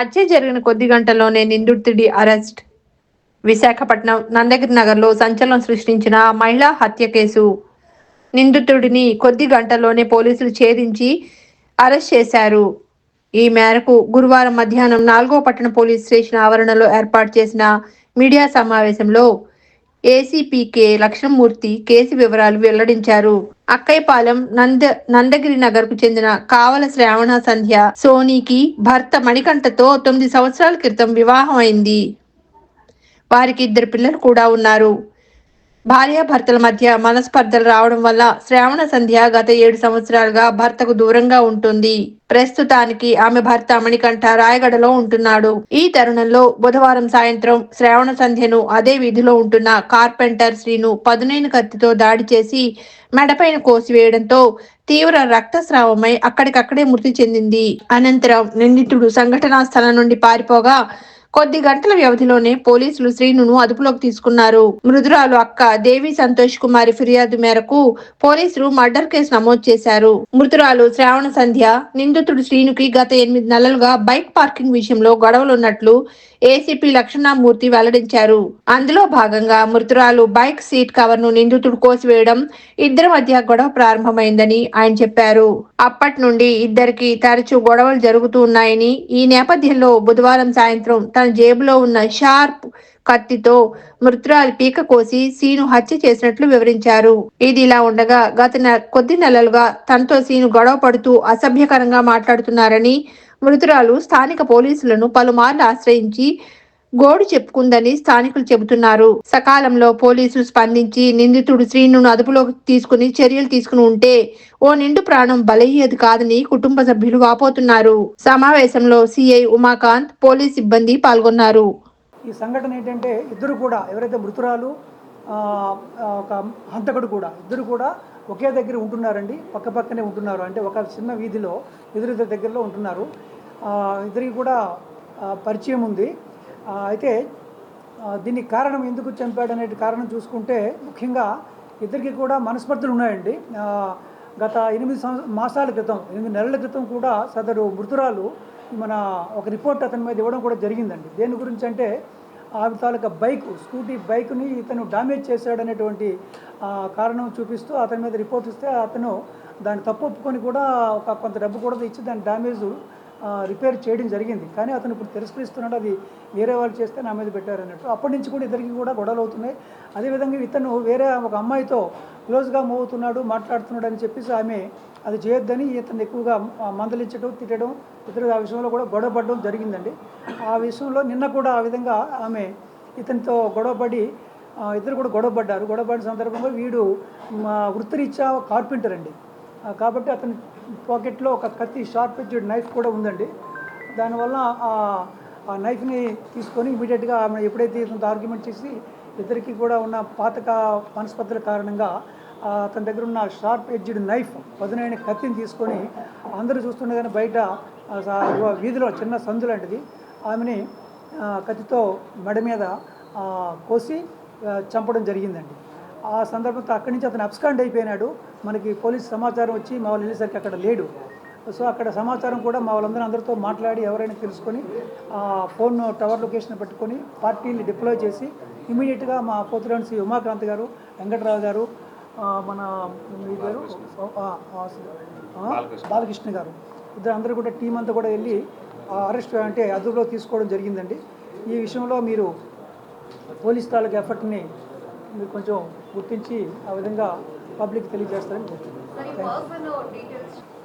హత్య జరిగిన కొద్ది గంటల్లోనే నిందితుడి అరెస్ట్. విశాఖపట్నం నందగిరి నగర్లో సంచలనం సృష్టించిన మహిళా హత్య కేసు. నిందితుడిని కొద్ది గంటల్లోనే పోలీసులు ఛేదించి అరెస్ట్ చేశారు. ఈ మేరకు గురువారం మధ్యాహ్నం నాలుగో పట్టణ పోలీస్ స్టేషన్ ఆవరణలో ఏర్పాటు చేసిన మీడియా సమావేశంలో ఏసీపీకే లక్ష్మణమూర్తి కేసు వివరాలు వెల్లడించారు. అక్కైపాలెం నంద నందగిరి నగర్కు చెందిన కావల శ్రావణ సంధ్య సోనీకి భర్త మణికంఠతో తొమ్మిది సంవత్సరాల క్రితం వివాహం అయింది వారికి ఇద్దరు పిల్లలు కూడా ఉన్నారు. భార్యాభర్తల మధ్య మనస్పర్ధలు రావడం వల్ల శ్రావణ సంధ్య గత ఏడు సంవత్సరాలుగా భర్తకు దూరంగా ఉంటుంది. ప్రస్తుతానికి ఆమె భర్త మణికంఠ రాయగడలో ఉంటున్నాడు. ఈ తరుణంలో బుధవారం సాయంత్రం శ్రావణ సంధ్యను అదే వీధిలో ఉంటున్న కార్పెంటర్ శ్రీను పదునైన కత్తితో దాడి చేసి మెడపైన కోసివేయడంతో తీవ్ర రక్తస్రావమై అక్కడికక్కడే మృతి చెందింది. అనంతరం నిందితుడు సంఘటనా స్థలం నుండి పారిపోగా కొద్ది గంటల వ్యవధిలోనే పోలీసులు శ్రీనును అదుపులోకి తీసుకున్నారు. మృదురాలు అక్క దేవి సంతోష్ కుమారి ఫిర్యాదు మేరకు పోలీసులు మర్డర్ కేసు నమోదు చేశారు. మృతురాలు శ్రావణ సంధ్య నిందితుడు శ్రీనుకి గత ఎనిమిది నెలలుగా బైక్ పార్కింగ్ విషయంలో గొడవలున్నట్లు ఏసీపీ లక్షణామూర్తి వెల్లడించారు. అందులో భాగంగా మృతురాలు బైక్ సీట్ కవర్ను నిందితుడు కోసివేయడం ఇద్దరి మధ్య గొడవ ప్రారంభమైందని ఆయన చెప్పారు. అప్పటి నుండి ఇద్దరికి తరచూ గొడవలు జరుగుతూ ఉన్నాయని ఈ నేపథ్యంలో బుధవారం సాయంత్రం తన జేబులో ఉన్న షార్ప్ కత్తితో మృతురాలి పీక కోసి సీను హత్య చేసినట్లు వివరించారు. ఇది ఇలా ఉండగా గత కొద్ది నెలలుగా తనతో సీను గొడవ పడుతూ అసభ్యకరంగా మాట్లాడుతున్నారని మృతురాలు స్థానిక పోలీసులను పలుమార్లు ఆశ్రయించి గోడు చెప్పుకుందని స్థానికులు చెబుతున్నారు. సకాలంలో పోలీసులు స్పందించి నిందితుడు శ్రీనును అదుపులోకి తీసుకుని చర్యలు తీసుకుని ఉంటే ఓ నిండు ప్రాణం బలయ్యేది కాదని కుటుంబ సభ్యులు వాపోతున్నారు. సమావేశంలో సిఐ ఉమాకాంత్ పోలీస్ సిబ్బంది పాల్గొన్నారు. ఈ సంఘటన ఏంటంటే ఇద్దరు కూడా ఎవరైతే మృతురాలు ఒక హంతకుడు కూడా ఇద్దరు కూడా ఒకే దగ్గర ఉంటున్నారండి పక్క పక్కనే ఉంటున్నారు. అంటే ఒక చిన్న వీధిలో ఇద్దరు దగ్గరలో ఉంటున్నారు. ఇద్దరికి కూడా పరిచయం ఉంది. అయితే దీనికి కారణం ఎందుకు చంపాడు అనే కారణం చూసుకుంటే ముఖ్యంగా ఇద్దరికి కూడా మనస్పర్ధలు ఉన్నాయండి. గత ఎనిమిది మాసాల క్రితం ఎనిమిది నెలల క్రితం కూడా సదరు మృతురాలు మన ఒక రిపోర్ట్ అతని మీద ఇవ్వడం కూడా జరిగిందండి. దేని గురించి అంటే ఆవిడ తాలూకా బైక్ స్కూటీ బైక్ని ఇతను డామేజ్ చేశాడనేటువంటి కారణం చూపిస్తూ అతని మీద రిపోర్ట్ ఇస్తే అతను దాన్ని తప్పు ఒప్పుకొని కూడా ఒక కొంత డబ్బు కూడా ఇచ్చి దాని డ్యామేజ్ రిపేర్ చేయడం జరిగింది. కానీ అతను ఇప్పుడు తిరస్కరిస్తున్నాడు అది వేరే వాళ్ళు చేస్తే నా మీద పెట్టారు అన్నట్టు. అప్పటి నుంచి కూడా ఇద్దరికి కూడా గొడవలు అవుతున్నాయి. అదేవిధంగా ఇతను వేరే ఒక అమ్మాయితో క్లోజ్గా మూవ్ అవుతున్నాడు మాట్లాడుతున్నాడు అని చెప్పేసి ఆమె అది చేయొద్దని ఇతను ఎక్కువగా మందలించడం తిట్టడం ఇతరు ఆ విషయంలో కూడా గొడవపడడం జరిగిందండి. ఆ విషయంలో నిన్న కూడా ఆ విధంగా ఆమె ఇతనితో గొడవపడి ఇద్దరు కూడా గొడవపడ్డారు. గొడవపడిన సందర్భంగా వీడు మా వృత్తిరీత్యా కార్పెంటర్ అండి కాబట్టి అతను పాకెట్లో ఒక కత్తి షార్ప్ ఎడ్జెడ్ నైఫ్ కూడా ఉందండి. దానివల్ల ఆ- ఆ నైఫ్ని తీసుకొని ఇమీడియట్గా ఆమె ఎప్పుడైతే ఇతనితో ఆర్గ్యుమెంట్ చేసి ఇద్దరికి కూడా ఉన్న పాతక మనస్పర్ధల కారణంగా అతని దగ్గర ఉన్న షార్ప్ ఎడ్జ్డ్ నైఫ్ పదునైన కత్తిని తీసుకొని అందరూ చూస్తుండగానే బయట వీధిలో చిన్న సందు లాంటిది. ఆమెని కత్తితో మెడ మీద కోసి చంపడం జరిగిందండి. ఆ సందర్భంతో అక్కడి నుంచి అతను అబ్స్కాండ్ అయిపోయినాడు. మనకి పోలీస్ సమాచారం వచ్చి మా వాళ్ళు వెళ్ళేసరికి అక్కడ లేడు. సో అక్కడ సమాచారం కూడా మా వాళ్ళందరూ అందరితో మాట్లాడి ఎవరైనా తెలుసుకొని ఆ ఫోన్ టవర్ లొకేషన్ పెట్టుకొని పార్టీని డిప్లాయ్ చేసి ఇమీడియట్గా మా పోతురాని శ్రీ ఉమాకాంత్ గారు వెంకటరావు గారు మన ఆ, బాలకృష్ణ. గారు. ఇద్దరు అందరూ కూడా టీం అంతా కూడా వెళ్ళి అరెస్ట్ అంటే అదుపులో తీసుకోవడం జరిగిందండి. ఈ విషయంలో మీరు పోలీస్ తాలూకు ఎఫర్ట్ని మీరు కొంచెం గుర్తించి ఆ విధంగా పబ్లిక్ తెలియజేస్తారని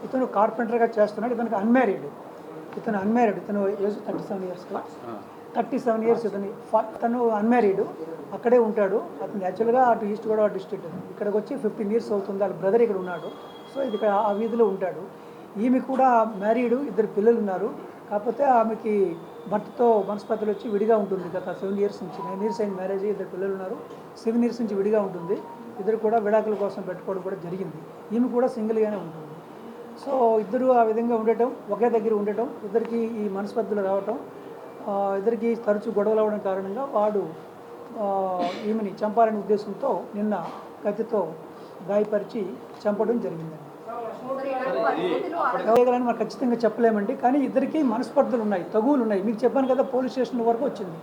ఇతను కార్పెంటర్గా చేస్తున్నాడు ఇతనికి అన్మ్యారీడ్ ఇతను అన్మ్యారీడ్ ఇతను age thirty seven years thirty seven years ఇతని తను అన్మ్యారీడ్ అక్కడే ఉంటాడు. అతను యాక్చువల్గా అటు ఈస్ట్ గోదావరి డిస్ట్రిక్ట్ ఇక్కడికి వచ్చి ఫిఫ్టీన్ ఇయర్స్ అవుతుంది. వాళ్ళ బ్రదర్ ఇక్కడ ఉన్నాడు. సో ఇది ఇక్కడ ఆ వీధిలో ఉంటాడు. ఈమె కూడా మ్యారీడ్ ఇద్దరు పిల్లలు ఉన్నారు. కాకపోతే ఆమెకి భర్తతో మనస్పర్ధలు వచ్చి విడిగా ఉంటుంది. గత సెవెన్ ఇయర్స్ నుంచి. నైన్ ఇయర్స్ అయిన మ్యారేజ్ ఇద్దరు పిల్లలు ఉన్నారు. సెవెన్ ఇయర్స్ నుంచి విడిగా ఉంటుంది. ఇద్దరు కూడా విడాకుల కోసం పెట్టుకోవడం కూడా జరిగింది. ఈమె కూడా సింగిల్గానే ఉంటుంది. సో ఇద్దరు ఆ విధంగా ఉండటం ఒకే దగ్గర ఉండటం ఇద్దరికి ఈ మనస్పర్ధలు రావటం ఇద్దరికి తరచూ గొడవలు అవ్వడం కారణంగా వాడు ఈమెని చంపాలనే ఉద్దేశంతో నిన్న కత్తితో గాయపరిచి చంపడం జరిగిందండి. ఎవరైనా మనం ఖచ్చితంగా చెప్పలేమండి. కానీ ఇద్దరికి మనస్పర్ధలు ఉన్నాయి తగువులు ఉన్నాయి. మీకు చెప్పాను కదా పోలీస్ స్టేషన్ వరకు వచ్చింది.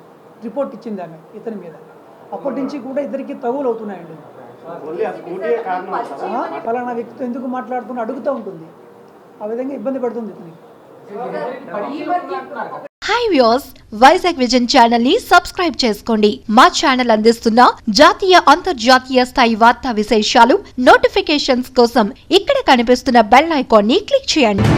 రిపోర్ట్ ఇచ్చింది ఆమె ఇతని మీద. అప్పటి నుంచి కూడా ఇద్దరికి తగువులు అవుతున్నాయండి. ఫలానా వ్యక్తితో ఎందుకు మాట్లాడుతున్నా అడుగుతూ ఉంటుంది. ఆ విధంగా ఇబ్బంది పడుతుంది ఇతనికి హాయ్ వ్యూస్ వైజాగ్ విజన్ ఛానల్ని సబ్స్క్రైబ్ చేసుకోండి. మా ఛానల్ అందిస్తున్న జాతీయ అంతర్జాతీయ స్థాయి వార్తా విశేషాలు నోటిఫికేషన్స్ కోసం ఇక్కడ కనిపిస్తున్న బెల్ ఐకాన్ని క్లిక్ చేయండి.